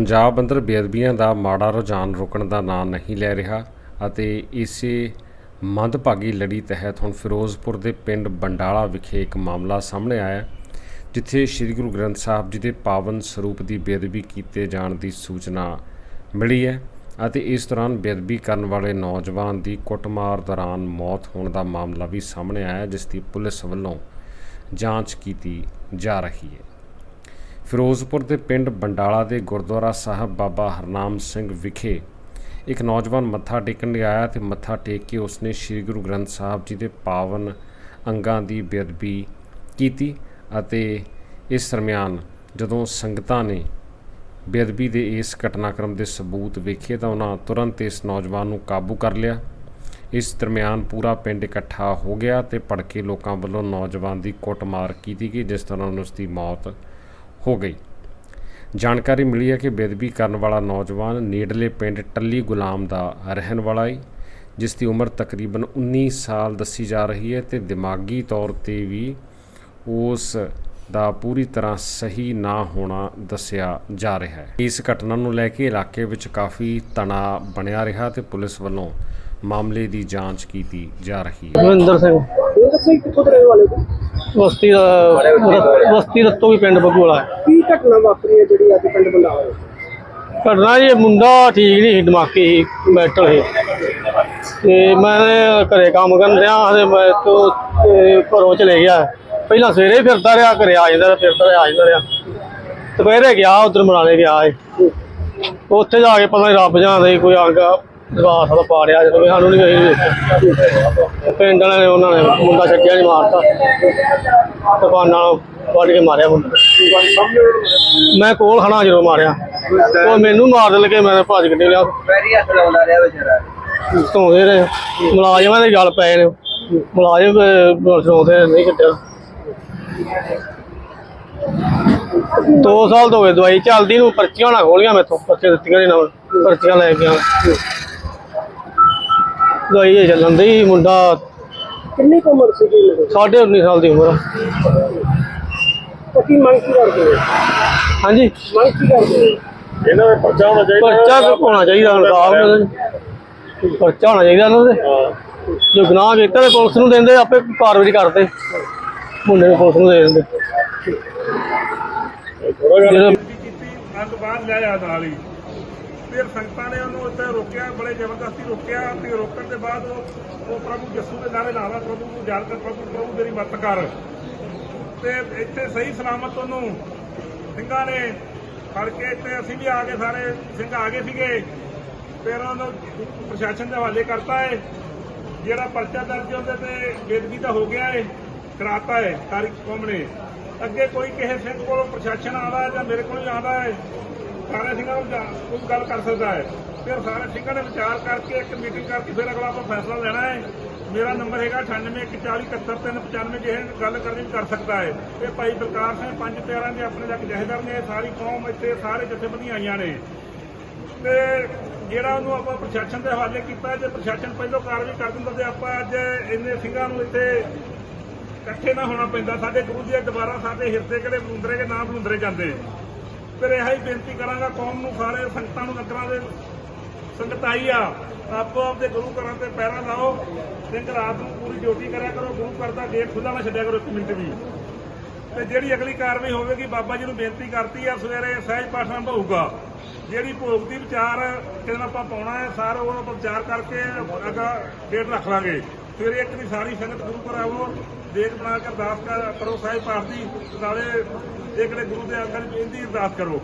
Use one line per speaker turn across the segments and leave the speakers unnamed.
ਪੰਜਾਬ ਅੰਦਰ ਬੇਅਦਬੀਆਂ ਦਾ ਮਾੜਾ ਰੁਝਾਨ ਰੁਕਣ ਦਾ ਨਾਂ ਨਹੀਂ ਲੈ ਰਿਹਾ ਅਤੇ ਇਸੇ ਮੰਦਭਾਗੀ ਲੜੀ ਤਹਿਤ ਹੁਣ ਫਿਰੋਜ਼ਪੁਰ ਦੇ ਪਿੰਡ ਬੰਡਾਲਾ ਵਿਖੇ ਇੱਕ ਮਾਮਲਾ ਸਾਹਮਣੇ ਆਇਆ ਜਿੱਥੇ ਸ੍ਰੀ ਗੁਰੂ ਗ੍ਰੰਥ ਸਾਹਿਬ ਜੀ ਦੇ ਪਾਵਨ ਸਰੂਪ ਦੀ ਬੇਅਦਬੀ ਕੀਤੇ ਜਾਣ ਦੀ ਸੂਚਨਾ ਮਿਲੀ ਹੈ ਅਤੇ ਇਸ ਦੌਰਾਨ ਬੇਅਦਬੀ ਕਰਨ ਵਾਲੇ ਨੌਜਵਾਨ ਦੀ ਕੁੱਟਮਾਰ ਦੌਰਾਨ ਮੌਤ ਹੋਣ ਦਾ ਮਾਮਲਾ ਵੀ ਸਾਹਮਣੇ ਆਇਆ ਜਿਸ ਦੀ ਪੁਲਿਸ ਵੱਲੋਂ ਜਾਂਚ ਕੀਤੀ ਜਾ ਰਹੀ ਹੈ। ਫਿਰੋਜ਼ਪੁਰ ਦੇ ਪਿੰਡ ਬੰਡਾਲਾ ਦੇ ਗੁਰਦੁਆਰਾ ਸਾਹਿਬ ਬਾਬਾ ਹਰਨਾਮ ਸਿੰਘ ਵਿਖੇ ਇੱਕ ਨੌਜਵਾਨ ਮੱਥਾ ਟੇਕਣ ਲਈ ਆਇਆ ਤੇ ਮੱਥਾ ਟੇਕ ਕੇ ਉਸਨੇ ਸ੍ਰੀ ਗੁਰੂ ਗ੍ਰੰਥ ਸਾਹਿਬ ਜੀ ਦੇ ਪਾਵਨ ਅੰਗਾਂ ਦੀ ਬੇਅਦਬੀ ਕੀਤੀ ਅਤੇ ਇਸ ਦਰਮਿਆਨ ਜਦੋਂ ਸੰਗਤਾਂ ਨੇ ਬੇਅਦਬੀ ਦੇ ਇਸ ਘਟਨਾਕ੍ਰਮ ਦੇ ਸਬੂਤ ਵੇਖੇ ਤਾਂ ਉਹਨਾਂ ਤੁਰੰਤ ਇਸ ਨੌਜਵਾਨ ਨੂੰ ਕਾਬੂ ਕਰ ਲਿਆ। ਇਸ ਦਰਮਿਆਨ ਪੂਰਾ ਪਿੰਡ ਇਕੱਠਾ ਹੋ ਗਿਆ ਤੇ ਭੜਕੇ ਲੋਕਾਂ ਵੱਲੋਂ ਨੌਜਵਾਨ ਦੀ ਕੁੱਟਮਾਰ ਕੀਤੀ ਗਈ, ਜਿਸ ਦੌਰਾਨ ਉਸ ਦੀ ਮੌਤ ਹੋ ਗਈ। ਜਾਣਕਾਰੀ ਮਿਲੀ ਹੈ ਕਿ ਬੇਦਬੀ ਕਰਨ ਵਾਲਾ ਨੌਜਵਾਨ ਨੇੜਲੇ ਪਿੰਡ ਟੱਲੀ ਗੁਲਾਮ ਦਾ ਰਹਿਣ ਵਾਲਾ ਹੈ ਜਿਸ ਦੀ ਉਮਰ ਤਕਰੀਬਨ 19 ਸਾਲ ਦੱਸੀ ਜਾ ਰਹੀ ਹੈ ਤੇ ਦਿਮਾਗੀ ਤੌਰ ਤੇ ਵੀ ਉਸ ਦਾ ਪੂਰੀ ਤਰ੍ਹਾਂ ਸਹੀ ਨਾ ਹੋਣਾ ਦੱਸਿਆ ਜਾ ਰਿਹਾ ਹੈ। ਇਸ ਘਟਨਾ ਨੂੰ ਲੈ ਕੇ ਇਲਾਕੇ ਵਿੱਚ ਕਾਫੀ ਤਣਾਅ ਬਣਿਆ ਰਿਹਾ ਤੇ ਪੁਲਿਸ ਵੱਲੋਂ ਮਾਮਲੇ ਦੀ ਜਾਂਚ ਕੀਤੀ ਜਾ ਰਹੀ ਹੈ।
ਮਹਿੰਦਰ ਸਿੰਘ।
ਇਹ ਦੱਸੋ ਜੀ ਕਿੱਥੋਂ ਦੇ ਰਹਿਣ ਵਾਲੇ ਹੋ?
ਬਸਤੀ ਦਾ ਬਸਤੀ ਰੱਤੋ ਵੀ ਪਿੰਡ ਬਗੋਲਾ ਹੈ।
ਕੀ ਘਟਨਾ ਵਾਪਰੀ ਹੈ ਜਿਹੜੀ ਅੱਜ ਪਿੰਡ ਬੰਡਾਲਾ ਵਿੱਚ?
ਘਟਨਾ ਜੀ ਮੁੰਡਾ ਠੀਕ ਨਹੀਂ ਸੀ ਦਿਮਾਗੀ ਸੀ ਮੈਟਲ ਸੀ। ਤੇ ਮੈਂ ਘਰੇ ਕੰਮ ਕਰਨ ਰਿਹਾ ਤੇ ਮੈਂ ਤੋਂ ਤੇ ਘਰੋਂ ਚਲੇ ਗਿਆ। ਪਹਿਲਾਂ ਸਵੇਰੇ ਹੀ ਫਿਰਦਾ ਰਿਹਾ ਘਰੇ ਆ ਜਾਂਦਾ ਰਿਹਾ, ਫਿਰਦਾ ਰਿਹਾ ਆ ਜਾਂਦਾ ਰਿਹਾ। ਦੁਪਹਿਰੇ ਗਿਆ ਉਧਰ ਮਨਾਲੇ ਗਿਆ ਏ ਉੱਥੇ ਜਾ ਕੇ ਪਤਾ ਨਹੀਂ ਰੱਬ ਜਾਣਦਾ ਸੀ ਕੋਈ ਅੰਗ ਦਵਾਸ ਦਾ ਪਾੜਿਆ ਜਦੋਂ ਵੀ ਸਾਨੂੰ ਨਹੀਂ ਵੇਖਿਆ ਪਿੰਡ ਵਾਲਿਆਂ ਨੇ ਉਹਨਾਂ ਨੇ ਮੁੰਡਾ ਛੱਡਿਆ ਨਹੀਂ ਮਾਰਤਾ। ਦੁਕਾਨ ਨਾਲ ਵੱਢ ਕੇ ਮਾਰਿਆ ਮੁੰਡਾ ਮੈਂ ਕੋਲ ਖੜਾ ਜਦੋਂ ਮਾਰਿਆ। ਉਹ ਮੈਨੂੰ ਮਾਰ ਲਗੇ ਮੈਂ ਭੱਜ ਕੇ ਨਿਕਲਿਆ।
ਵੈਰੀ ਹੱਥ ਲਾਉਂਦਾ ਰਿਹਾ ਵਿਚਾਰਾ।
ਧੋਦੇ ਰਹੇ। ਮੁਲਾਜ਼ਮਾਂ ਦੇ ਗੱਲ ਪਏ ਨੇ ਮੁਲਾਜ਼ਮ ਸੌਂਦੇ ਨਹੀਂ ਕੱਟਿਆ ਦੋ ਸਾਲ ਤੋਂ ਹੋ ਗਏ ਦਵਾਈ ਚੱਲਦੀ ਨੂੰ ਪਰਚੀਆਂ ਨਾ ਖੋਲੀਆਂ ਮੈਥੋਂ। ਪਰਚੀਆਂ ਦਿੱਤੀਆਂ ਨਹੀਂ ਨਾ। ਪਰਚੀਆਂ ਲੈ ਕੇ ਆ ਦਵਾਈ ਇਹ ਚੱਲਣ ਦੀ ਮੁੰਡਾ
ਕਿੰਨੀ ਕੁ ਉਮਰ ਸੀ ਜੀ ਇਹਦੀ?
ਸਾਢੇ 19 ਸਾਲ ਦੀ ਉਮਰ ਆ।
ਤਾਂ ਕੀ ਮੰਗ ਕੀ ਕਰਦੇ ਹੋ?
ਹਾਂਜੀ।
ਮੰਗ ਕੀ ਕਰਦੇ ਹੋ?
ਇਹਨਾਂ ਦਾ ਪਰਚਾ ਹੋਣਾ ਚਾਹੀਦਾ।
ਪਰਚਾ ਹੋਣਾ ਚਾਹੀਦਾ ਇਨਸਾਫ ਮਿਲੇ ਪਰਚਾ ਹੋਣਾ ਚਾਹੀਦਾ ਇਹਨਾਂ ਦੇ। ਜੋ ਗੁਨਾਹ ਕੀਤਾ ਤੇ ਪੁਲਿਸ ਨੂੰ ਦਿੰਦੇ ਆਪੇ ਕਾਰਵਾਈ ਕਰਦੇ। ਮੁੰਡੇ ਨੂੰ ਪੁਲਿਸ ਨੂੰ ਦੇ ਦਿੰਦੇ। ਜਦੋਂ
ਕੀਤੀ ਅੰਗ ਬਾਹਰ ਨਾਲ ਹੀ। ਫਿਰ ਸੰਗਤਾਂ ਨੇ ਉਹਨੂੰ ਉੱਤੇ ਰੋਕਿਆ, ਬੜੇ ਜ਼ਬਰਦਸਤੀ ਰੋਕਿਆ ਤੇ ਰੋਕਣ ਦੇ ਬਾਅਦ ਉਹ ਉਹ ਪ੍ਰਭੂ ਜੱਸੂ ਦੇ ਨਾਰੇ ਲਾਵਾ ਪ੍ਰਭੂ ਨੂੰ ਜਾਣ ਕਰ, ਪ੍ਰਭੂ ਪ੍ਰਭੂ ਮੇਰੀ ਮਦਦ ਕਰ। ਤੇ ਇੱਥੇ ਸਹੀ ਸਲਾਮਤ ਉਹਨੂੰ ਸਿੰਘਾਂ ਨੇ ਫੜ ਕੇ ਇੱਥੇ ਅਸੀਂ ਵੀ ਆ ਕੇ ਸਾਰੇ ਸਿੰਘ ਆ ਗਏ ਸੀਗੇ। ਫਿਰ ਉਹਨੂੰ ਪ੍ਰਸ਼ਾਸਨ ਦੇ ਹਵਾਲੇ ਕਰਤਾ ਹੈ ਜਿਹੜਾ ਪਰਚਾ ਦਰਜ ਉਹਦੇ ਤੇ ਬੇਦਬੀ ਤਾਂ ਹੋ ਗਿਆ ਏ, ਕਰਾਤਾ ਹੈ ਤਾਰੀਖ ਕੌਮ ਨੇ। ਅੱਗੇ ਕੋਈ ਕਿਸੇ ਸਿੰਘ ਕੋਲੋਂ ਪ੍ਰਸ਼ਾਸਨ ਆਉਂਦਾ ਹੈ ਜਾਂ ਮੇਰੇ ਕੋਲ ਹੀ ਆਉਂਦਾ ਹੈ ਸਾਰੇ ਸਿੰਘਾਂ ਨੂੰ ਜਾ- ਕੋਈ ਗੱਲ ਕਰ ਸਕਦਾ ਹੈ। ਫਿਰ ਸਾਰੇ ਸਿੰਘਾਂ ਨੇ ਵਿਚਾਰ ਕਰਕੇ ਇੱਕ ਮੀਟਿੰਗ ਕਰਕੇ ਫਿਰ ਅਗਲਾ ਆਪਾਂ ਫੈਸਲਾ ਲੈਣਾ ਹੈ। ਮੇਰਾ ਨੰਬਰ ਹੈਗਾ 9814417395 ਜਿਹੇ ਗੱਲ ਕਰਨੀ ਕਰ ਸਕਦਾ ਹੈ। ਇਹ ਭਾਈ ਬਲਕਾਰ ਸਿੰਘ ਪੰਜ ਪਿਆਰਾਂ ਦੇ ਆਪਣੇ ਜੱਗ ਜਹੇਦਾਰ ਨੇ, ਸਾਰੀ ਕੌਮ ਇੱਥੇ ਸਾਰੇ ਜਥੇਬੰਦੀਆਂ ਆਈਆਂ ਨੇ। ਤੇ ਜਿਹੜਾ ਉਹਨੂੰ ਆਪਾਂ ਪ੍ਰਸ਼ਾਸਨ ਦੇ ਹਵਾਲੇ ਕੀਤਾ ਜੇ ਪ੍ਰਸ਼ਾਸਨ ਪਹਿਲਾਂ ਕਾਰਵਾਈ ਕਰ ਦਿੰਦਾ ਤੇ ਆਪਾਂ ਅੱਜ ਇੰਨੇ ਸਿੰਘਾਂ ਨੂੰ ਇੱਥੇ ਇਕੱਠੇ ਨਾ ਹੋਣਾ ਪੈਂਦਾ। ਸਾਡੇ ਗੁਰੂ ਜੀ ਦੁਬਾਰਾ ਸਾਡੇ ਹਿਰਦੇ ਕਿਹੜੇ ਬਲੁੰਦਰੇ ਕੇ ਨਾ ਬਲੁੰਦਰੇ ਜਾਂਦੇ। ਫਿਰ ਇਹ ਹੀ ਬੇਨਤੀ ਕਰਾਂਗਾ, ਕੌਮ ਨੂੰ ਸਾਰੇ ਸੰਗਤਾਂ ਨੂੰ ਨਗਰਾਂ ਦੇ ਸੰਗਤ ਆਈ ਆ, ਆਪੋ ਆਪ ਦੇ ਗੁਰੂ ਘਰਾਂ ਤੇ ਪੈਰਾਂ ਲਾਓ ਸਿੰਘ ਰਾਤ ਨੂੰ ਪੂਰੀ ਡਿਊਟੀ ਕਰਿਆ ਕਰੋ, ਗੁਰੂ ਘਰ ਦਾ ਗੇਟ ਖੁੱਲ੍ਹਾ ਨਾ ਛੱਡਿਆ ਕਰੋ ਇੱਕ ਮਿੰਟ ਵੀ। ਤੇ ਜਿਹੜੀ ਅਗਲੀ ਕਾਰਵਾਈ ਹੋਵੇਗੀ, ਬਾਬਾ ਜੀ ਨੂੰ ਬੇਨਤੀ ਕਰਤੀ ਆ, ਸਵੇਰੇ ਸਹਿਜ ਪਾਠ ਆਰੰਭ ਹੋਊਗਾ। ਜਿਹੜੀ ਭੋਗ ਦੀ ਵਿਚਾਰ ਕਿਦਨ ਆਪਾਂ ਪਾਉਣਾ ਹੈ, ਸਾਰਾ ਉਹ ਆਪਾਂ ਵਿਚਾਰ ਕਰਕੇ ਅਗਾ ਡੇਟ ਰੱਖ ਲਾਂਗੇ। ਫਿਰ ਇੱਕ ਦੀ ਸਾਰੀ ਸੰਗਤ ਗੁਰੂ ਘਰ ਆਵੋ ਦੇਖ ਬਣਾ ਕੇ ਅਰਦਾਸ ਕਰ- ਪਾਠ ਦੀ ਨਾਲੇ ਇਹ ਕਿਹੜੇ ਗੁਰੂ ਦੇ ਅੰਗਨ ਇਹਦੀ ਅਰਦਾਸ ਕਰੋ।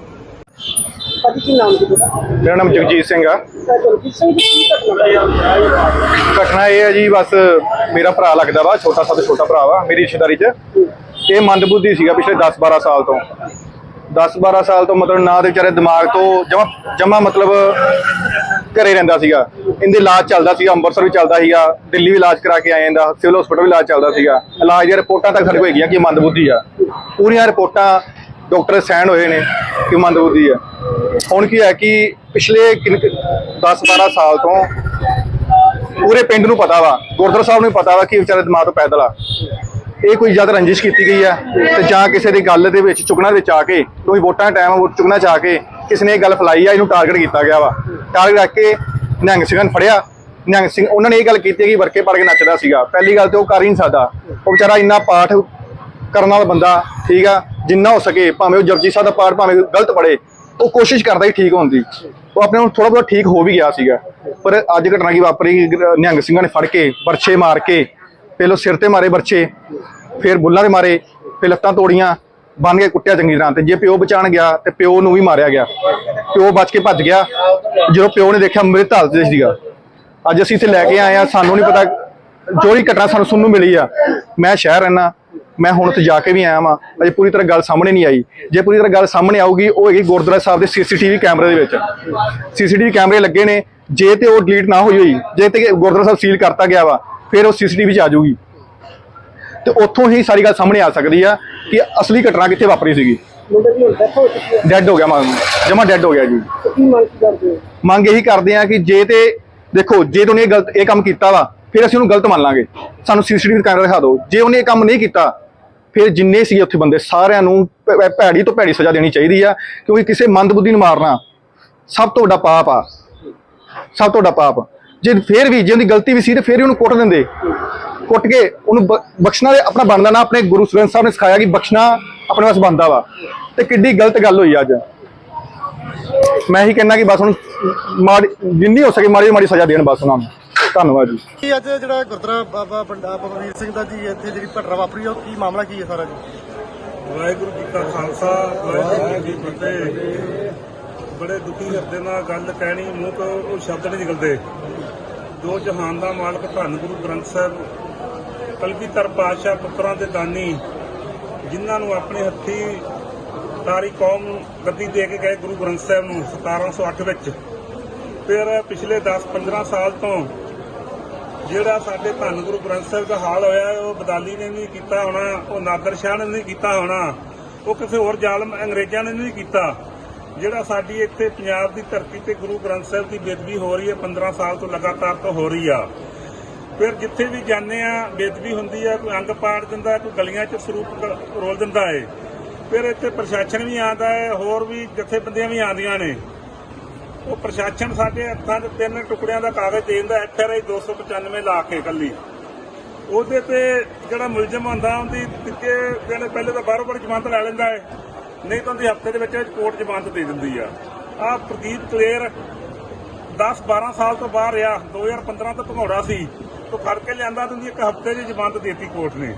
ਅੱਜ ਕੀ ਨਾਮ ਜੀ ਤੁਹਾਡਾ?
ਮੇਰਾ ਨਾਮ ਜਗਜੀਤ ਸਿੰਘ ਆ।
ਤਾਂ ਜਗਜੀਤ ਸਿੰਘ ਜੀ ਕੀ ਘਟਨਾ
ਇਹ ਹੈ ਜੀ ਬਸ ਮੇਰਾ ਭਰਾ ਲੱਗਦਾ ਵਾ ਛੋਟਾ ਸਭ ਤੋਂ ਛੋਟਾ ਭਰਾ ਵਾ ਮੇਰੀ ਰਿਸ਼ਤੇਦਾਰੀ 'ਚ। ਇਹ ਮੰਦਬੁੱਧੀ ਸੀਗਾ ਪਿਛਲੇ 10-12 ਸਾਲ ਤੋਂ। 10-12 ਸਾਲ ਤੋਂ ਮਤਲਬ ਨਾ ਦੇ ਵਿਚਾਰੇ ਦਿਮਾਗ ਤੋਂ ਜਮਾ ਜਮਾ ਮਤਲਬ ਘਰੇ ਰਹਿੰਦਾ ਸੀਗਾ। ਇਹਦੇ ਇਲਾਜ ਚੱਲਦਾ ਸੀਗਾ, ਅੰਮ੍ਰਿਤਸਰ ਵੀ ਚੱਲਦਾ ਸੀਗਾ, ਦਿੱਲੀ ਵੀ ਇਲਾਜ ਕਰਾ ਕੇ ਆਏ ਇਹਦਾ ਸਿਵਲ ਹਸਪੀਟਲ ਵੀ ਇਲਾਜ ਚੱਲਦਾ ਸੀਗਾ। ਇਲਾਜ ਦੀਆਂ ਰਿਪੋਰਟਾਂ ਤੱਕ ਸਾਡੇ ਕੋਲ ਹੈਗੀਆਂ ਕਿ ਇਹ ਮੰਦਬੁੱਧੀ ਆ। ਪੂਰੀਆਂ ਰਿਪੋਰਟਾਂ ਡਾਕਟਰ ਸਾਈਨ ਹੋਏ ਨੇ ਕਿ ਮੰਦਬੁੱਧੀ ਆ। ਹੁਣ ਕੀ ਹੈ ਕਿ ਪਿਛਲੇ 10-12 ਸਾਲ ਤੋਂ ਪੂਰੇ ਪਿੰਡ ਨੂੰ ਪਤਾ ਵਾ, ਗੁਰਦੁਆਰਾ ਸਾਹਿਬ ਨੂੰ ਪਤਾ ਵਾ ਕਿ ਵਿਚਾਰੇ ਦਿਮਾਗ ਤੋਂ ਪੈਦਲ ਆ। ਇਹ ਕੋਈ ਜ਼ਿਆਦਾ ਰੰਜਿਸ਼ ਕੀਤੀ ਗਈ ਆ ਤੇ ਜਾਂ ਕਿਸੇ ਦੀ ਗੱਲ ਦੇ ਵਿੱਚ ਚੁਗਣਾ ਵਿੱਚ ਆ ਕੇ, ਕੋਈ ਵੋਟਾਂ ਟਾਈਮ ਵੋਟ ਚੁਗਣਾ ਚ ਆ ਕੇ ਕਿਸੇ ਨੇ ਇਹ ਗੱਲ ਫੈਲਾਈ ਆ, ਇਹਨੂੰ ਟਾਰਗੇਟ ਕੀਤਾ ਗਿਆ ਵਾ। ਟਾਰਗੇਟ ਰੱਖ ਕੇ ਨਿਹੰਗ ਸਿੰਘਾਂ ਨੂੰ ਫੜਿਆ। ਨਿਹੰਗ ਸਿੰਘ, ਉਹਨਾਂ ਨੇ ਇਹ ਗੱਲ ਕੀਤੀ ਕਿ ਵਰਕੇ ਪੜ ਕੇ ਨੱਚਦਾ ਸੀਗਾ। ਪਹਿਲੀ ਗੱਲ ਤੇ ਉਹ ਕਰ ਹੀ ਨਹੀਂ ਸਕਦਾ। ਉਹ ਵਿਚਾਰਾ ਇੰਨਾ ਪਾਠ ਕਰਨ ਵਾਲਾ ਬੰਦਾ, ਠੀਕ ਆ, ਜਿੰਨਾ ਹੋ ਸਕੇ, ਭਾਵੇਂ ਉਹ ਜਪਜੀ ਸਾਹਿਬ ਦਾ ਪਾਠ ਭਾਵੇਂ ਗਲਤ ਪੜੇ ਉਹ ਕੋਸ਼ਿਸ਼ ਕਰਦਾ ਹੀ ਠੀਕ ਹੋਣ ਦੀ। ਉਹ ਆਪਣੇ ਨੂੰ ਥੋੜਾ ਬਹੁਤ ਠੀਕ ਹੋ ਵੀ ਗਿਆ ਸੀਗਾ। ਪਰ ਅੱਜ ਘਟਨਾ ਕੀ ਵਾਪਰੀ, ਨਿਹੰਗ ਸਿੰਘਾਂ ਨੇ ਫੜ ਕੇ, ਵਰਛੇ ਮਾਰ ਕੇ, ਪਹਿਲੋਂ ਸਿਰ ਤੇ ਮਾਰੇ ਬਰਛੇ ਫਿਰ ਬੁੱਲਾਂ ਦੇ ਮਾਰੇ, ਫਿਰ ਲੱਤਾਂ ਤੋੜੀਆਂ ਬੰਨ ਕੇ ਕੁੱਟਿਆ ਚੰਗੀ ਤਰ੍ਹਾਂ ਤੇ ਜੇ ਪਿਓ ਬਚਾਣ ਗਿਆ ਤੇ ਪਿਓ ਨੂੰ ਵੀ ਮਾਰਿਆ ਗਿਆ। ਪਿਓ ਬਚ ਕੇ ਭੱਜ ਗਿਆ। ਜਦੋਂ ਪਿਓ ਨੇ ਦੇਖਿਆ ਮ੍ਰਿਤ ਹਾਲਤ ਵਿੱਚ ਸੀਗਾ। ਅੱਜ ਅਸੀਂ ਇੱਥੇ ਲੈ ਕੇ ਆਏ ਆ, ਸਾਨੂੰ ਨਹੀਂ ਪਤਾ ਜੋ ਵੀ ਘਟਨਾ ਸਾਨੂੰ ਸੁਣਨ ਨੂੰ ਮਿਲੀ ਆ। ਮੈਂ ਸ਼ਹਿਰ ਰਹਿਣਾ ਮੈਂ ਹੁਣ ਉੱਥੇ ਜਾ ਕੇ ਵੀ ਆਇਆ ਵਾਂ। ਅਜੇ ਪੂਰੀ ਤਰ੍ਹਾਂ ਗੱਲ ਸਾਹਮਣੇ ਨਹੀਂ ਆਈ। ਜੇ ਪੂਰੀ ਤਰ੍ਹਾਂ ਗੱਲ ਸਾਹਮਣੇ ਆਊਗੀ, ਉਹ ਹੈਗੀ ਗੁਰਦੁਆਰਾ ਸਾਹਿਬ ਦੇ ਸੀਸੀਟੀਵੀ ਕੈਮਰੇ ਦੇ ਵਿੱਚ। ਸੀਸੀਟੀਵੀ ਕੈਮਰੇ ਲੱਗੇ ਨੇ। ਜੇ ਤੇ ਉਹ ਡਿਲੀਟ ਨਾ ਹੋਈ ਹੋਈ, ਜੇ ਤੇ ਗੁਰਦੁਆਰਾ ਸਾਹਿਬ ਸੀਲ ਕਰਤਾ ਗਿਆ ਵਾ, ਫਿਰ ਉਹ ਸੀਸੀਟੀਵੀ 'ਚ ਆ ਜਾਊਗੀ। ਤੇ ਉੱਥੋਂ ਹੀ ਸਾਰੀ ਗੱਲ ਸਾਹਮਣੇ ਆ ਸਕਦੀ ਆ। ਕਿ ਅਸਲੀ ਘਟਨਾ ਕਿੱਥੇ ਵਾਪਰੀ ਸੀਗੀ?
ਮੁੰਡੇ ਦੀ ਹੁਣ ਡੈਥ ਹੋ ਚੁੱਕੀ ਹੈ।
ਡੈੱਡ ਹੋ ਗਿਆ ਮੰਗ ਜਮਾ ਡੈੱਡ ਹੋ ਗਿਆ ਜੀ।
ਤੇ ਕੀ ਮੰਗ ਕੀ ਕਰਦੇ ਹੋ?
ਮੰਗ ਇਹੀ ਕਰਦੇ ਆ ਕਿ ਜੇ ਤੇ ਦੇਖੋ ਜੇ ਤੂੰ ਇਹ ਗਲਤ ਇਹ ਕੰਮ ਕੀਤਾ ਵਾ ਫਿਰ ਅਸੀਂ ਉਹਨੂੰ ਗਲਤ ਮੰਨ ਲਾਂਗੇ। ਸਾਨੂੰ ਸੀਸੀਟੀਵੀ ਕੈਮਰਾ ਦਿਖਾ ਦਿਓ। ਜੇ ਉਹਨੇ ਇਹ ਕੰਮ ਨਹੀਂ ਕੀਤਾ ਫਿਰ ਜਿੰਨੇ ਸੀ ਉੱਥੇ ਬੰਦੇ ਸਾਰਿਆਂ ਨੂੰ ਭੈ- ਭੈ- ਭੈੜੀ ਤੋਂ ਭੈੜੀ ਸਜ਼ਾ ਦੇਣੀ ਚਾਹੀਦੀ ਆ ਕਿਉਂਕਿ ਕਿਸੇ ਮੰਦਬੁੱਧੀ ਨੂੰ ਮਾਰਨਾ ਸਭ ਤੋਂ ਵੱਡਾ ਪਾਪ ਆ। ਸਭ ਤੋਂ ਵੱਡਾ ਪਾਪ। ਜੇ ਫਿਰ ਵੀ ਜੇ ਉਹਦੀ ਗਲਤੀ ਵੀ ਸੀ ਤੇ ਫਿਰ ਵੀ ਉਹਨੂੰ ਕੁੱਟ ਦਿੰਦੇ। ਕੁੱਟ ਕੇ ਉਹਨੂੰ ਬਖਸ਼ਣਾ ਦੇ ਆਪਣਾ ਬਣਦਾ ਨਾ ਆਪਣੇ ਗੁਰੂ ਸੁਰੇਂਦਰ ਸਾਹਿਬ ਨੇ ਸਿਖਾਇਆ ਕਿ ਬਖਸ਼ਣਾ ਆਪਣੇ ਵਾਸ ਬਣਦਾ ਵਾ। ਤੇ ਕਿੱਡੀ ਗਲਤ ਗੱਲ ਹੋਈ ਅੱਜ। ਮੈਂ ਹੀ ਕਹਿੰਦਾ ਕਿ ਬਸ ਹੁਣ ਮਾੜੀ ਜਿੰਨੀ ਹੋ ਸਕੇ ਮਾੜੀ ਮਾੜੀ ਸਜ਼ਾ ਦੇਣ ਬਸ ਉਹਨਾਂ ਨੂੰ। ਧੰਨਵਾਦ ਜੀ।
ਕੀ ਅੱਜ ਜਿਹੜਾ ਗੁਰਦੁਆਰਾ ਬਾਬਾ ਬੰਡਾ ਬਾਬਾ ਵੀਰ ਸਿੰਘ ਦਾ ਜੀ ਇੱਥੇ ਜਿਹੜੀ ਘਟਨਾ ਵਾਪਰੀ ਉਹ ਕੀ ਮਾਮਲਾ ਕੀ ਹੈ ਸਾਰਾ ਜੀ?
ਵਾਹਿਗੁਰੂ ਜੀ ਕਾ ਖਾਲਸਾ ਵਾਹਿਗੁਰੂ ਜੀ ਕੀ ਫਤਿਹ। ਬੜੇ ਦੁਖੀ ਹਿਰਦੇ ਨਾਲ ਗੱਲ ਕਹਿਣੀ ਮੂੰਹ ਤੋਂ ਉਹ ਸ਼ਬਦ ਨਹੀਂ ਨਿਕਲਦੇ। ਦੋ ਜਹਾਨ ਦਾ ਮਾਲਕ ਧੰਨ ਗੁਰੂ ਗ੍ਰੰਥ ਸਾਹਿਬ ਕਲਗੀਧਰ ਪਾਤਸ਼ਾਹ ਪੁੱਤਰਾਂ ਦੇ ਦਾਨੀ ਜਿਨ੍ਹਾਂ ਨੂੰ ਆਪਣੇ ਹੱਥੀ ਸਾਰੀ ਕੌਮ ਨੂੰ ਗੱਦੀ ਦੇ ਕੇ ਗਏ ਗੁਰੂ ਗ੍ਰੰਥ ਸਾਹਿਬ ਨੂੰ 1708 ਵਿੱਚ। ਫਿਰ ਪਿਛਲੇ 10-15 ਸਾਲ ਤੋਂ ਜਿਹੜਾ ਸਾਡੇ ਧੰਨ ਗੁਰੂ ਗ੍ਰੰਥ ਸਾਹਿਬ ਦਾ ਹਾਲ ਹੋਇਆ, ਉਹ ਬਦਾਲੀ ਨੇ ਨਹੀਂ ਕੀਤਾ ਹੋਣਾ, ਉਹ ਨਾਦਰ ਸ਼ਾਹ ਨੇ ਨਹੀਂ ਕੀਤਾ ਹੋਣਾ, ਉਹ ਕਿਸੇ ਹੋਰ ਜ਼ਾਲਮ ਅੰਗਰੇਜ਼ਾਂ ਨੇ ਨਹੀਂ ਕੀਤਾ। ਜਿਹੜਾ ਸਾਡੀ ਇੱਥੇ ਪੰਜਾਬ ਦੀ ਧਰਤੀ ਤੇ ਗੁਰੂ ਗ੍ਰੰਥ ਸਾਹਿਬ ਦੀ ਬੇਦਬੀ ਹੋ ਰਹੀ ਹੈ 15 ਸਾਲ ਤੋਂ ਲਗਾਤਾਰ ਤੋਂ ਹੋ ਰਹੀ ਆ। ਫਿਰ ਜਿੱਥੇ ਵੀ ਜਾਂਦੇ ਆ ਬੇਦਬੀ ਹੁੰਦੀ ਆ, ਕੋਈ ਅੰਗ ਪਾੜ ਦਿੰਦਾ, ਕੋਈ ਗਲੀਆਂ 'ਚ ਸਰੂਪ ਰੋਲ ਦਿੰਦਾ ਏ। ਫਿਰ ਇੱਥੇ ਪ੍ਰਸ਼ਾਸਨ ਵੀ ਆਉਂਦਾ ਹੈ ਹੋਰ ਵੀ ਜਥੇਬੰਦੀਆਂ ਵੀ ਆਉਂਦੀਆਂ ਨੇ। ਉਹ ਪ੍ਰਸ਼ਾਸਨ ਸਾਡੇ ਹੱਥਾਂ 'ਚ ਤਿੰਨ ਟੁਕੜਿਆਂ ਦਾ ਕਾਗਜ਼ ਦੇ ਦਿੰਦਾ, ਐਫ ਆਰ ਆਈ 295 ਲਾ ਕੇ ਕੱਲੀ। ਉਹਦੇ ਤੇ ਜਿਹੜਾ ਮੁਲਜ਼ਮ ਹੁੰਦਾ ਉਹਦੀ ਤਿੱਕੇ ਦਿਨ ਪਹਿਲੇ ਤਾਂ ਬਾਹਰੋਂ ਬਾਹਰ ਜ਼ਮਾਨਤ ਲੈ ਲੈਂਦਾ ਹੈ ਨਹੀਂ ਤਾਂ ਉਹਦੀ ਹਫ਼ਤੇ ਦੇ ਵਿੱਚ ਕੋਰਟ ਜ਼ਮਾਨਤ ਦੇ ਦਿੰਦੀ ਆ। ਆ ਪ੍ਰਦੀਪ ਕਲੇਰ 10 12 ਸਾਲ ਤੋਂ ਬਾਹਰ ਆ 2015 ਤੋਂ ਭਗੌੜਾ ਸੀ। ਤੋਂ ਫੜ ਕੇ ਲਿਆਂਦਾ ਤੇ ਇੱਕ ਹਫ਼ਤੇ ਦੀ ਜ਼ਮਾਨਤ ਦੇਤੀ ਕੋਰਟ ਨੇ।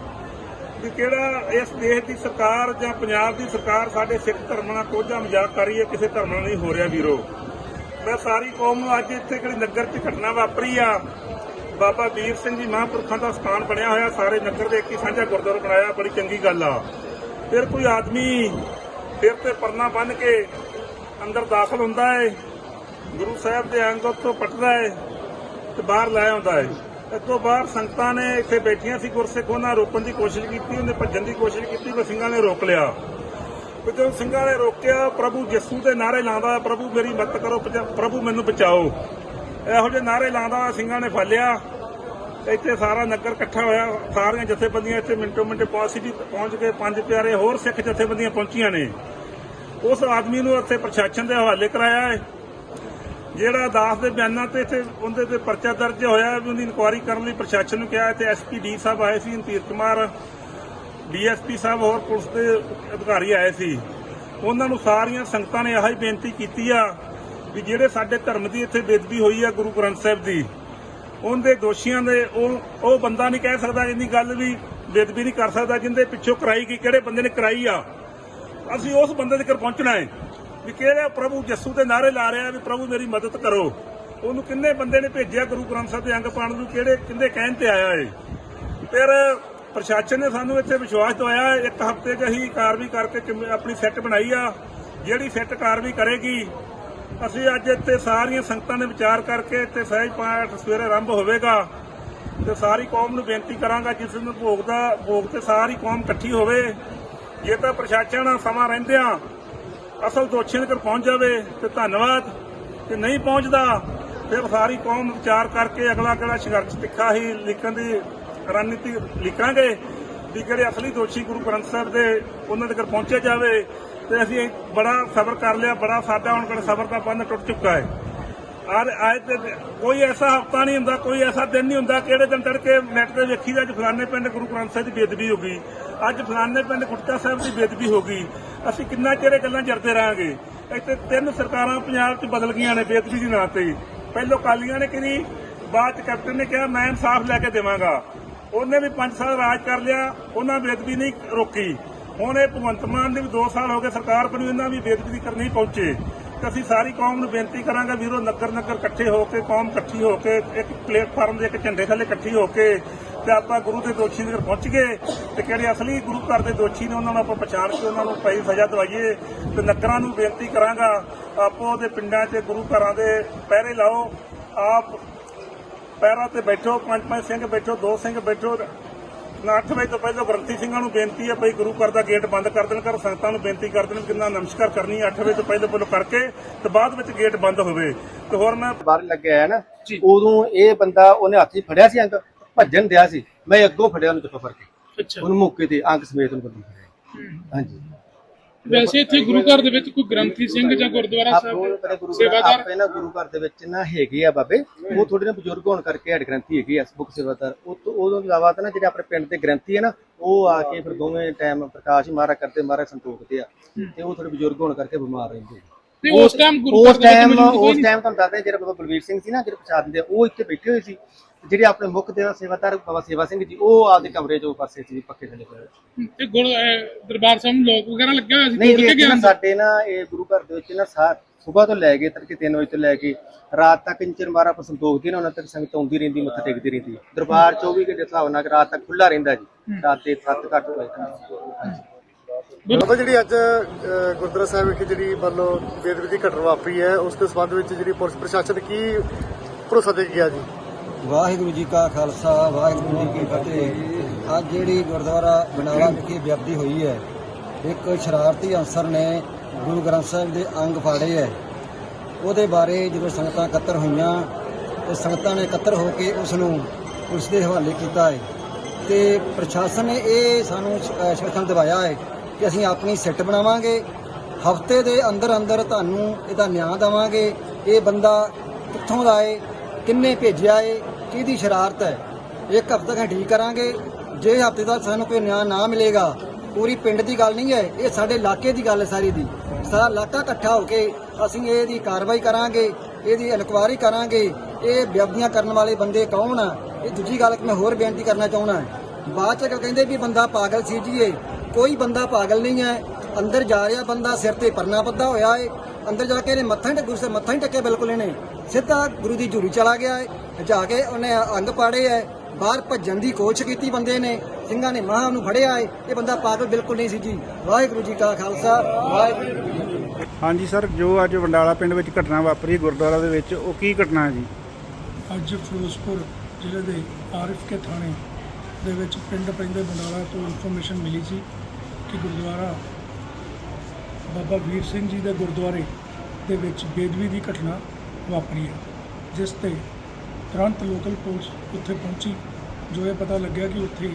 ਵੀ ਕਿਹੜਾ ਇਸ ਦੇਸ਼ ਦੀ ਸਰਕਾਰ ਜਾਂ ਪੰਜਾਬ ਦੀ ਸਰਕਾਰ ਸਾਡੇ ਸਿੱਖ ਧਰਮ ਨਾਲ ਕੋਝਾ ਮਜ਼ਾਕ ਕਰ ਰਹੀ ਹੈ, ਕਿਸੇ ਧਰਮ ਨਾਲ ਨਹੀਂ ਹੋ ਰਿਹਾ ਵੀਰੋ। ਮੈਂ ਸਾਰੀ ਕੌਮ ਨੂੰ ਅੱਜ ਇੱਥੇ ਕਿਹੜੀ ਨਗਰ 'ਚ ਘਟਨਾ ਵਾਪਰੀ ਆ। ਬਾਬਾ ਵੀਰ ਸਿੰਘ ਜੀ ਮਹਾਂਪੁਰਖਾਂ ਦਾ ਸਥਾਨ ਬਣਿਆ ਹੋਇਆ, ਸਾਰੇ ਨਗਰ ਦੇ ਇੱਕ ਹੀ ਸਾਂਝਾ ਗੁਰਦੁਆਰਾ ਬਣਾਇਆ, ਬੜੀ ਚੰਗੀ ਗੱਲ ਆ। ਫਿਰ ਕੋਈ ਆਦਮੀ ਫਿਰ ਤੇ ਪਰਨਾ ਬੰਨ ਕੇ ਅੰਦਰ ਦਾਖਲ ਹੁੰਦਾ ਹੈ ਗੁਰੂ ਸਾਹਿਬ ਦੇ ਅੰਗ ਤੋਂ ਪਟਦਾ ਹੈ ਤੇ ਬਾਹਰ ਲਾਇਆ ਆਉਂਦਾ ਹੈ ਇਸ ਤੋਂ ਬਾਅਦ ਸੰਗਤਾਂ ਨੇ ਇੱਥੇ ਬੈਠੀਆਂ ਸੀ ਗੁਰਸਿੱਖ, ਉਹਨਾਂ ਰੋਕਣ ਦੀ ਕੋਸ਼ਿਸ਼ ਕੀਤੀ, ਉਹਨੇ ਭੱਜਣ ਦੀ ਕੋਸ਼ਿਸ਼ ਕੀਤੀ ਪਰ ਸਿੰਘਾਂ ਨੇ ਰੋਕ ਲਿਆ। ਜਦੋਂ ਸਿੰਘਾਂ ਨੇ ਰੋਕਿਆ, ਪ੍ਰਭੂ ਯਿਸੂ ਦੇ ਨਾਰੇ ਲਾਉਂਦਾ, ਪ੍ਰਭੂ ਮੇਰੀ ਮਦਦ ਕਰੋ ਪ੍ਰਭੂ, ਮੈਨੂੰ ਬਚਾਓ। ਇਹੋ ਜਿਹੇ ਨਾਰੇ ਲਾਉਂਦਾ, ਸਿੰਘਾਂ ਨੇ ਫਾਲਿਆ ਇੱਥੇ ਸਾਰਾ ਨਗਰ ਇਕੱਠਾ ਹੋਇਆ, ਸਾਰੀਆਂ ਜਥੇਬੰਦੀਆਂ ਇੱਥੇ ਮਿੰਟੋ ਮਿੰਟ ਪਹੁੰਚ ਪਹੁੰਚ ਕੇ ਪੰਜ ਪਿਆਰੇ ਹੋਰ ਸਿੱਖ ਜਥੇਬੰਦੀਆਂ ਪਹੁੰਚੀਆਂ ਨੇ। ਉਸ ਆਦਮੀ ਨੂੰ ਇੱਥੇ ਪ੍ਰਸ਼ਾਸਨ ਦੇ ਹਵਾਲੇ ਕਰਾਇਆ ਹੈ। ਜਿਹੜਾ ਦਾਸ ਦੇ ਬਿਆਨਾਂ ਤੇ ਇੱਥੇ ਉਹਦੇ ਤੇ ਪਰਚਾ ਦਰਜ ਹੋਇਆ ਵੀ ਉਹਦੀ ਇਨਕੁਆਇਰੀ ਕਰਨ ਲਈ ਪ੍ਰਸ਼ਾਸਨ ਨੂੰ ਕਿਹਾ ਤੇ ਐਸਪੀ ਡੀ ਸਾਹਿਬ ਆਏ ਸੀ ਧੀਰ ਕੁਮਾਰ ਡੀਐਸਪੀ ਸਾਹਿਬ ਹੋਰ ਪੁਲਿਸ ਦੇ ਅਧਿਕਾਰੀ ਆਏ ਸੀ। ਉਹਨਾਂ ਨੂੰ ਸਾਰੀਆਂ ਸੰਗਤਾਂ ਨੇ ਆਹੀ ਬੇਨਤੀ ਕੀਤੀ ਆ ਵੀ ਜਿਹੜੇ ਸਾਡੇ ਧਰਮ ਦੀ ਇੱਥੇ ਬੇਦਬੀ ਹੋਈ ਆ ਗੁਰੂ ਗ੍ਰੰਥ ਸਾਹਿਬ ਦੀ, ਉਹਦੇ ਦੋਸ਼ੀਆਂ ਦੇ ਉਹ ਉਹ ਬੰਦਾ ਨਹੀਂ ਕਹਿ ਸਕਦਾ ਇੰਨੀ ਗੱਲ ਵੀ ਬੇਦਬੀ ਨਹੀਂ ਕਰ ਸਕਦਾ, ਜਿੰਦੇ ਪਿੱਛੋਂ ਕਰਾਈ ਗਈ, ਕਿਹੜੇ ਬੰਦੇ ਨੇ ਕਰਾਈ ਆ। ਅਸੀਂ ਉਸ ਬੰਦੇ ਦੇ ਘਰ ਪਹੁੰਚਣਾ ਹੈ। ਵੀ ਕਿਹੜਾ ਪ੍ਰਭੂ ਯਿਸੂ ਦੇ ਨਾਰੇ ਲਾ ਰਿਹਾ ਵੀ ਪ੍ਰਭੂ ਮੇਰੀ ਮਦਦ ਕਰੋ? ਉਹਨੂੰ ਕਿੰਨੇ ਬੰਦੇ ਨੇ ਭੇਜਿਆ ਗੁਰੂ ਗ੍ਰੰਥ ਸਾਹਿਬ ਦੇ ਅੰਗ ਪਾਣ ਨੂੰ? ਕਿਹੜੇ, ਕਿੰਦੇ ਕਹਿਣ ਤੇ ਆਇਆ ਏ ਫਿਰ ਪ੍ਰਸ਼ਾਸਨ ਨੇ ਸਾਨੂੰ ਇੱਥੇ ਵਿਸ਼ਵਾਸ ਦਵਾਇਆ, ਇੱਕ ਹਫ਼ਤੇ 'ਚ ਅਸੀਂ ਕਾਰਵਾਈ ਕਰਕੇ ਆਪਣੀ ਸੈੱਟ ਬਣਾਈ ਆ? ਜਿਹੜੀ ਸੈੱਟ ਕਾਰਵਾਈ ਕਰੇਗੀ? ਅਸੀਂ ਅੱਜ ਇੱਥੇ ਸਾਰੀਆਂ ਸੰਗਤਾਂ ਨੇ ਵਿਚਾਰ ਕਰਕੇ ਇੱਥੇ ਸਹਿਜ ਪਾਠ ਸਵੇਰੇ ਆਰੰਭ ਹੋਵੇਗਾ ਤੇ ਸਾਰੀ ਕੌਮ ਨੂੰ ਬੇਨਤੀ ਕਰਾਂਗਾ ਜਿਸ ਨੂੰ ਭੋਗ ਦਾ, ਭੋਗ ਤੇ ਸਾਰੀ ਕੌਮ ਇਕੱਠੀ ਹੋਵੇ। ਜੇ ਤਾਂ ਪ੍ਰਸ਼ਾਸਨ ਸਮਾਂ ਰਹਿੰਦਿਆਂ ਅਸਲ ਦੋਸ਼ੀਆਂ ਤੱਕ ਪਹੁੰਚ ਜਾਵੇ ਤੇ ਧੰਨਵਾਦ। ਤੇ ਨਹੀਂ ਪਹੁੰਚਦਾ, ਫਿਰ ਸਾਰੀ ਕੌਮ ਵਿਚਾਰ ਕਰਕੇ ਅਗਲਾ ਅਗਲਾ ਸੰਘਰਸ਼ ਤਿੱਖਾ ਹੀ ਲਿਖਣ ਦੀ ਰਣਨੀਤੀ ਲਿਖਾਂਗੇ ਵੀ ਜਿਹੜੇ ਅਸਲੀ ਦੋਸ਼ੀ ਗੁਰੂ ਗ੍ਰੰਥ ਸਾਹਿਬ ਦੇ ਉਹਨਾਂ ਤੱਕ ਪਹੁੰਚਿਆ ਜਾਵੇ ਤੇ ਅਸੀਂ ਬੜਾ ਸਬਰ ਕਰ ਲਿਆ, ਬੜਾ ਸਾਡਾ ਹੁਣ ਕੋਲ ਸਬਰ ਦਾ ਬੰਦ ਟੁੱਟ ਚੁੱਕਾ ਹੈ। ਔਰ ਅੱਜ ਤੇ ਕੋਈ ਐਸਾ ਹਫਤਾ ਨਹੀਂ ਹੁੰਦਾ, ਕੋਈ ਐਸਾ ਦਿਨ ਨਹੀਂ ਹੁੰਦਾ, ਕਿਹੜੇ ਦਿਨ ਤੜਕੇ ਨੈਟ ਤੇ ਵੇਖੀਦਾ ਅੱਜ ਫਲਾਣੇ ਪਿੰਡ ਗੁਰੂ ਗ੍ਰੰਥ ਸਾਹਿਬ ਦੀ ਬੇਦਬੀ ਹੋ ਗਈ। ਅੱਜ ਫਲਾਣੇ ਪਿੰਡ ਗੁਟਕਾ ਸਾਹਿਬ ਦੀ ਬੇਦਬੀ ਹੋ ਗਈ। ਅਸੀਂ ਕਿੰਨਾ ਚਿਰ ਇਹ ਗੱਲਾਂ ਜਰਦੇ ਰਹਾਂਗੇ? ਇੱਥੇ ਤਿੰਨ ਸਰਕਾਰਾਂ ਪੰਜਾਬ 'ਚ ਬਦਲ ਗਈਆਂ ਨੇ ਬੇਦਬੀ ਦੀ ਨਾਂ ਤੇ। ਪਹਿਲੋਂ ਕਾਲੀਆਂ ਨੇ ਕਿਹੜੀ? ਬਾਅਦ 'ਚ ਕੈਪਟਨ ਨੇ ਕਿਹਾ, ਮੈਂ ਇਨਸਾਫ ਲੈ ਕੇ ਦੇਵਾਂਗਾ। ਉਹਨੇ ਵੀ 5 ਸਾਲ ਰਾਜ ਕਰ ਲਿਆ, ਉਹਨਾਂ ਬੇਦਬੀ ਨਹੀਂ ਰੋਕੀ। ਹੁਣ ਇਹ ਭਗਵੰਤ ਮਾਨ ਦੇ ਵੀ 2 ਸਾਲ ਹੋ ਗਏ ਸਰਕਾਰ ਬਣੀ, ਇਹਨਾਂ ਵੀ ਬੇਦਬੀ ਦੀ ਨਹੀਂ ਪਹੁੰਚੇ। ਤੇ ਅਸੀਂ ਸਾਰੀ ਕੌਮ ਨੂੰ ਬੇਨਤੀ ਕਰਾਂਗੇ ਵੀਰੋ ਨਗਰ ਨਗਰ ਇਕੱਠੇ ਹੋ ਕੇ, ਕੌਮ ਇਕੱਠੀ ਹੋ ਕੇ, ਇੱਕ ਪਲੇਟਫਾਰਮ ਦੇ ਇੱਕ ਝੰਡੇ ਥੱਲੇ ਇਕੱਠੀ ਹੋ ਕੇ ਤੇ ਆਪਾਂ ਗੁਰੂ ਦੇ ਦੋਸ਼ੀ ਦੇ ਪਹੁੰਚ ਗਏ ਤੇ ਕਿਹੜੇ ਅਸਲੀ ਗੁਰੂ ਘਰ ਦੇ ਦੋਸ਼ੀ ਨੇ ਉਹਨਾਂ ਨੂੰ ਆਪਾਂ ਪਛਾਣ ਕੇ ਉਹਨਾਂ ਨੂੰ ਪਈ ਸਜ਼ਾ ਦਵਾਈਏ ਤੇ ਨਗਰਾਂ ਨੂੰ ਬੇਨਤੀ ਕਰਾਂਗਾ ਆਪੋ ਦੇ ਪਿੰਡਾਂ 'ਚ ਗੁਰੂ ਘਰਾਂ ਦੇ ਪਹਿਰੇ ਲਾਓ ਆਪ ਪੈਰਾਂ ਤੇ ਬੈਠੋ ਪੰਜ ਪੰਜ ਸਿੰਘ ਬੈਠੋ ਦੋ ਸਿੰਘ ਬੈਠੋ ਨਾ 8 ਵਜੇ ਤੋਂ ਪਹਿਲਾਂ ਗ੍ਰੰਥੀ ਸਿੰਘਾਂ ਨੂੰ ਬੇਨਤੀ ਹੈ ਭਈ ਗੁਰੂ ਘਰ ਦਾ ਗੇਟ ਬੰਦ ਕਰ ਦੇਣ ਕਰ ਸੰਗਤਾਂ ਨੂੰ ਬੇਨਤੀ ਕਰ ਦੇਣ ਕਿੰਨਾ ਨਮਸਕਾਰ ਕਰਨੀ 8 ਵਜੇ ਤੋਂ ਪਹਿਲਾਂ ਪਹਿਲਾਂ ਕਰਕੇ ਤੇ ਬਾਅਦ ਵਿੱਚ ਗੇਟ ਬੰਦ ਹੋਵੇ। ਤੇ ਹੋਰ ਮੈਂ
ਬਾਹਰ ਲੱਗਿਆ ਹੈ ਨਾ ਉਦੋਂ ਇਹ ਬੰਦਾ ਉਹਨੇ ਹੱਥ 'ਚ ਫੜਿਆ ਸੀ ਅੰਕ ਭੱਜਣ ਦਿਆ ਸੀ ਮੈਂ ਅੱਗੋਂ ਫੜਿਆ ਉਹਨੂੰ ਕਿੱਥੋਂ ਫੜ ਕੇ
ਅੱਛਾ।
ਉਹਨੂੰ ਮੌਕੇ ਤੇ ਅੰਕ ਸਮੇਤ ਉਹਨੂੰ ਬੰਦੀ ਫੜਿਆ ਹਾਂਜੀ।
ਵੈਸੇ ਇੱਥੇ ਗੁਰੂ ਘਰ ਦੇ ਵਿੱਚ ਕੋਈ ਗ੍ਰੰਥੀ ਸਿੰਘ ਜਾਂ ਗੁਰਦੁਆਰਾ ਸਾਹਿਬ ਸੇਵਾਦਾਰ?
ਆਪੇ ਨਾ ਗੁਰੂ ਘਰ ਦੇ ਵਿੱਚ ਨਾ ਹੈਗੇ ਆ ਬਾਬੇ। ਉਹ ਥੋੜੇ ਨਾ ਬਜ਼ੁਰਗ ਹੋਣ ਕਰਕੇ ਹੈਡ ਗ੍ਰੰਥੀ ਹੈਗੇ ਆ ਮੁੱਖ ਸੇਵਾਦਾਰ। ਉਹ ਤੋਂ ਉਹਦੋਂ ਇਲਾਵਾ ਤਾਂ ਨਾ ਜਿਹੜੇ ਆਪਣੇ ਪਿੰਡ ਦੇ ਗ੍ਰੰਥੀ ਹੈ ਨਾ ਉਹ ਆ ਕੇ ਫਿਰ ਦੋਵੇਂ ਟਾਈਮ ਪ੍ਰਕਾਸ਼ ਮਾਰਾ ਕਰਦੇ ਮਾਰਾ ਸੰਤੋਖਦੇ ਆ। ਤੇ ਉਹ ਥੋੜੇ ਬਜ਼ੁਰਗ ਹੋਣ ਕਰਕੇ ਬਿਮਾਰ ਰਹਿੰਦੇ ਆ।
ਤੇ ਉਸ ਟਾਈਮ ਗੁਰੂ
ਉਸ
ਘਰ ਦੇ ਵਿੱਚ
ਟਾਈਮ
ਮੌਜੂਦ ਕੋਈ
ਉਸ
ਨਹੀਂ?
ਟਾਈਮ ਤੁਹਾਨੂੰ ਦੱਸਦੇ ਜਿਹੜਾ ਬਾਬਾ ਬਲਵੀਰ ਸਿੰਘ ਸੀ ਨਾ ਜਿਹੜੇ ਪ੍ਰਸ਼ਾਦ ਦਿੰਦੇ ਆ, ਉਹ ਇੱਥੇ ਬੈਠੇ ਹੋਏ ਸੀ। ਜਿਹੜੇ ਆਪਣੇ ਮੁੱਖ ਦੇਵਾ ਸੇਵਾਦਾਰ ਬਾਬਾ ਸੇਵਾ ਸਿੰਘ ਜੀ ਉਹ ਆਪਦੇ ਕਮਰੇ 'ਚ ਪਾਸੇ ਸੀ ਪੱਕੇ ਥੱਲੇ ਪਏ।
ਤੇ ਗੁਰ ਦਰਬਾਰ ਸਾਹਿਬ ਨੂੰ ਲੋਕ ਵਗੈਰਾ ਲੱਗਿਆ ਹੋਇਆ ਸੀ
ਨਹੀਂ
ਤੋੜ ਕੇ।
ਸਾਡੇ ਨਾ ਇਹ ਗੁਰੂ ਘਰ ਦੇ ਵਿੱਚ ਨਾ ਸਾਰ ਸਵੇਰ ਤੋਂ ਲੈ ਕੇ ਤੜਕੇ 3 ਵਜੇ ਤੋਂ ਲੈ ਕੇ ਰਾਤ ਤੱਕ ਇੰਚਰ ਮਾਰਾ ਆਪਾਂ ਸੰਤੋਖਦੇ ਨਾ ਉਹਨਾਂ ਤੱਕ ਸੰਗਤ ਆਉਂਦੀ ਰਹਿੰਦੀ ਮੱਥਾ ਟੇਕਦੀ ਰਹਿੰਦੀ ਹੈ। ਦਰਬਾਰ 24 ਘੰਟੇ ਦੇ ਹਿਸਾਬ ਨਾਲ ਰਾਤ ਤੱਕ ਖੁੱਲਾ ਰਹਿੰਦਾ ਜੀ ਰਾਤ ਦੇ 7 ਘੱਟ ਹੋਏ
ਬਾਬਾ ਜਿਹੜੀ ਅੱਜ ਅ, ਗੁਰਦੁਆਰਾ ਸਾਹਿਬ ਵਿਖੇ ਜਿਹੜੀ ਲਓ ਬੇਦਬੀ ਦੀ ਘਟਨਾ ਵਾਪਰੀ ਹੈ ਉਸ ਦੇ ਸੰਬੰਧ ਵਿੱਚ ਜਿਹੜੀ ਪੁਲਿਸ ਪ੍ਰਸ਼ਾਸਨ ਕੀ ਭਰੋਸਾ ਦੇ ਗਿਆ ਜੀ
ਵਾਹਿਗੁਰੂ ਜੀ ਕਾ ਖਾਲਸਾ, ਵਾਹਿਗੁਰੂ ਜੀ ਕੀ ਫਤਿਹ। ਅੱਜ ਜਿਹੜੀ ਗੁਰਦੁਆਰਾ ਬਨਾਲਾ ਵਿਖੇ ਵਿਅਕਤੀ ਹੋਈ ਹੈ, ਇੱਕ ਸ਼ਰਾਰਤੀ ਅਨਸਰ ਨੇ ਗੁਰੂ ਗ੍ਰੰਥ ਸਾਹਿਬ ਦੇ ਅੰਗ ਫਾੜੇ ਹੈ। ਉਹਦੇ ਬਾਰੇ ਜਦੋਂ ਸੰਗਤਾਂ ਇਕੱਤਰ ਹੋਈਆਂ, ਤੇ ਸੰਗਤਾਂ ਨੇ ਇਕੱਤਰ ਹੋ ਕੇ ਉਸ ਨੂੰ ਪੁਲਿਸ ਦੇ ਹਵਾਲੇ ਕੀਤਾ ਹੈ। ਤੇ ਪ੍ਰਸ਼ਾਸਨ ਨੇ ਇਹ ਸਾਨੂੰ ਸ਼ਿਕਨ ਦਿਵਾਇਆ ਹੈ ਕਿ ਅਸੀਂ ਆਪਣੀ ਸਿੱਟ ਬਣਾਵਾਂਗੇ, ਹਫ਼ਤੇ ਦੇ ਅੰਦਰ ਅੰਦਰ ਤੁਹਾਨੂੰ ਇਹਦਾ ਨਿਆਂ ਦੇਵਾਂਗੇ। ਇਹ ਬੰਦਾ ਕਿੱਥੋਂ ਦਾ ਹੈ ਕਿੰਨੇ ਭੇਜਿਆ ਏ, ਕਿਹਦੀ ਸ਼ਰਾਰਤ ਹੈ? ਇੱਕ ਹਫ਼ਤਾ ਤੱਕ ਠੀਕ ਕਰਾਂਗੇ। ਜੇ ਹਫ਼ਤੇ ਤੱਕ ਸਾਨੂੰ ਕੋਈ ਨਿਆਂ ਨਾ ਮਿਲੇਗਾ, ਪੂਰੀ ਪਿੰਡ ਦੀ ਗੱਲ ਨਹੀਂ ਹੈ, ਇਹ ਸਾਡੇ ਇਲਾਕੇ ਦੀ ਗੱਲ ਹੈ ਸਾਰੀ ਦੀ। ਸਾਰਾ ਇਲਾਕਾ ਇਕੱਠਾ ਹੋ ਕੇ ਅਸੀਂ ਇਹਦੀ ਕਾਰਵਾਈ ਕਰਾਂਗੇ, ਇਹਦੀ ਇਨਕੁਆਇਰੀ ਕਰਾਂਗੇ। ਇਹ ਵਿਅਕਤੀਆਂ ਕਰਨ ਵਾਲੇ ਬੰਦੇ ਕੌਣ ਆ? ਇਹ ਦੂਜੀ ਗੱਲ ਮੈਂ ਹੋਰ ਬੇਨਤੀ ਕਰਨਾ ਚਾਹੁੰਦਾ ਬਾਅਦ ਚ ਕਹਿੰਦੇ ਵੀ ਬੰਦਾ ਪਾਗਲ ਸੀ ਜੀ ਇਹ, ਕੋਈ ਬੰਦਾ ਪਾਗਲ ਨਹੀਂ ਹੈ। ਅੰਦਰ ਜਾ ਰਿਹਾ ਬੰਦਾ, ਸਿਰ ਤੇ ਪਰਨਾ ਬੱਧਾ ਹੋਇਆ ਏ। ਅੰਦਰ ਜਾ ਕੇ ਇਹਨੇ ਮੱਥਾ ਹੀ ਟੱਕ- ਮੱਥਾ ਹੀ ਟੱਕਿਆ ਬਿਲਕੁਲ ਇਹਨੇ। ਸਿੱਧਾ ਗੁਰੂ ਦੀ ਝੂਰੀ ਚਲਾ ਗਿਆ ਏ ਜਾ ਕੇ ਉਹਨੇ ਅੰਗ ਪਾੜੇ ਐ ਬਾਹਰ ਭੱਜਣ ਦੀ ਕੋਸ਼ਿਸ਼ ਕੀਤੀ ਬੰਦੇ ਨੇ ਸਿੰਘਾਂ ਨੇ ਮਹਾਂ ਨੂੰ ਫੜਿਆ ਏ ਇਹ ਬੰਦਾ ਪਾਗਲ ਬਿਲਕੁਲ ਨਹੀਂ ਸੀ ਜੀ ਵਾਹਿਗੁਰੂ ਜੀ ਕਾ ਖਾਲਸਾ ਵਾਹਿਗੁਰੂ।
ਹਾਂਜੀ ਸਰ ਜੋ ਅੱਜ ਵੰਡਾਲਾ ਪਿੰਡ ਵਿੱਚ ਘਟਨਾ ਵਾਪਰੀ ਗੁਰਦੁਆਰਾ ਦੇ ਵਿੱਚ ਉਹ ਕੀ ਘਟਨਾ ਹੈ ਜੀ
ਅੱਜ ਫਿਰੋਜ਼ਪੁਰ ਜ਼ਿਲ੍ਹੇ ਦੇ ਆਰਿਫ ਕੇ ਥਾਣੇ ਦੇ ਵਿੱਚ ਪਿੰਡ ਪੈਂਦੇ ਬੰਡਾਲਾ ਤੋਂ ਇਨਫੋਰਮੇਸ਼ਨ ਮਿਲੀ ਸੀ ਕਿ ਗੁਰਦੁਆਰਾ ਬਾਬਾ ਵੀਰ ਸਿੰਘ ਜੀ ਦੇ ਗੁਰਦੁਆਰੇ ਦੇ ਵਿੱਚ ਬੇਦਬੀ ਦੀ ਘਟਨਾ ਵਾਪਰੀ ਹੈ, ਜਿਸ ਤੇ ਤੁਰੰਤ ਲੋਕਲ ਪੁਲਿਸ ਉੱਥੇ ਪਹੁੰਚੀ, ਜੋ ਇਹ ਪਤਾ ਲੱਗਿਆ ਕਿ ਉੱਥੇ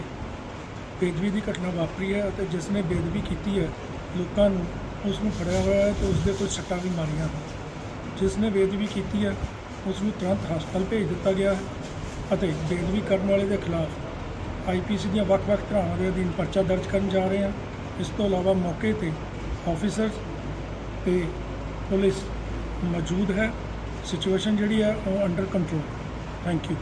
ਬੇਦਬੀ ਦੀ ਘਟਨਾ ਵਾਪਰੀ ਹੈ ਅਤੇ ਜਿਸ ਨੇ ਬੇਦਬੀ ਕੀਤੀ ਹੈ, ਲੋਕਾਂ ਨੂੰ ਉਸ ਨੂੰ ਫੜਿਆ ਹੋਇਆ ਹੈ ਤੇ ਉਸ ਦੇ ਕੁਝ ਸੱਟਾਂ ਵੀ ਮਾਰੀਆਂ ਹਨ। ਜਿਸ ਨੇ ਬੇਦਬੀ ਕੀਤੀ ਹੈ ਉਸ ਨੂੰ ਤੁਰੰਤ ਹਸਪਤਾਲ ਭੇਜ ਦਿੱਤਾ ਗਿਆ ਹੈ ਅਤੇ ਬੇਦਬੀ ਕਰਨ ਵਾਲੇ ਦੇ ਖਿਲਾਫ ਆਈਪੀਸੀ ਦੀਆਂ ਵੱਖ-ਵੱਖ ਧਾਰਾਵਾਂ ਦੇ ਅਧੀਨ ਪਰਚਾ ਦਰਜ ਕਰਨ ਜਾ ਰਹੇ ਹਾਂ। ਇਸ ਤੋਂ ਇਲਾਵਾ ਮੌਕੇ ਤੇ ਆਫੀਸਰਸ ਤੇ ਪੁਲਿਸ ਮੌਜੂਦ ਹੈ। ਸਿਚੁਏਸ਼ਨ ਜਿਹੜੀ ਹੈ ਉਹ ਅੰਡਰ ਕੰਟਰੋਲ ਥੈਂਕ ਯੂ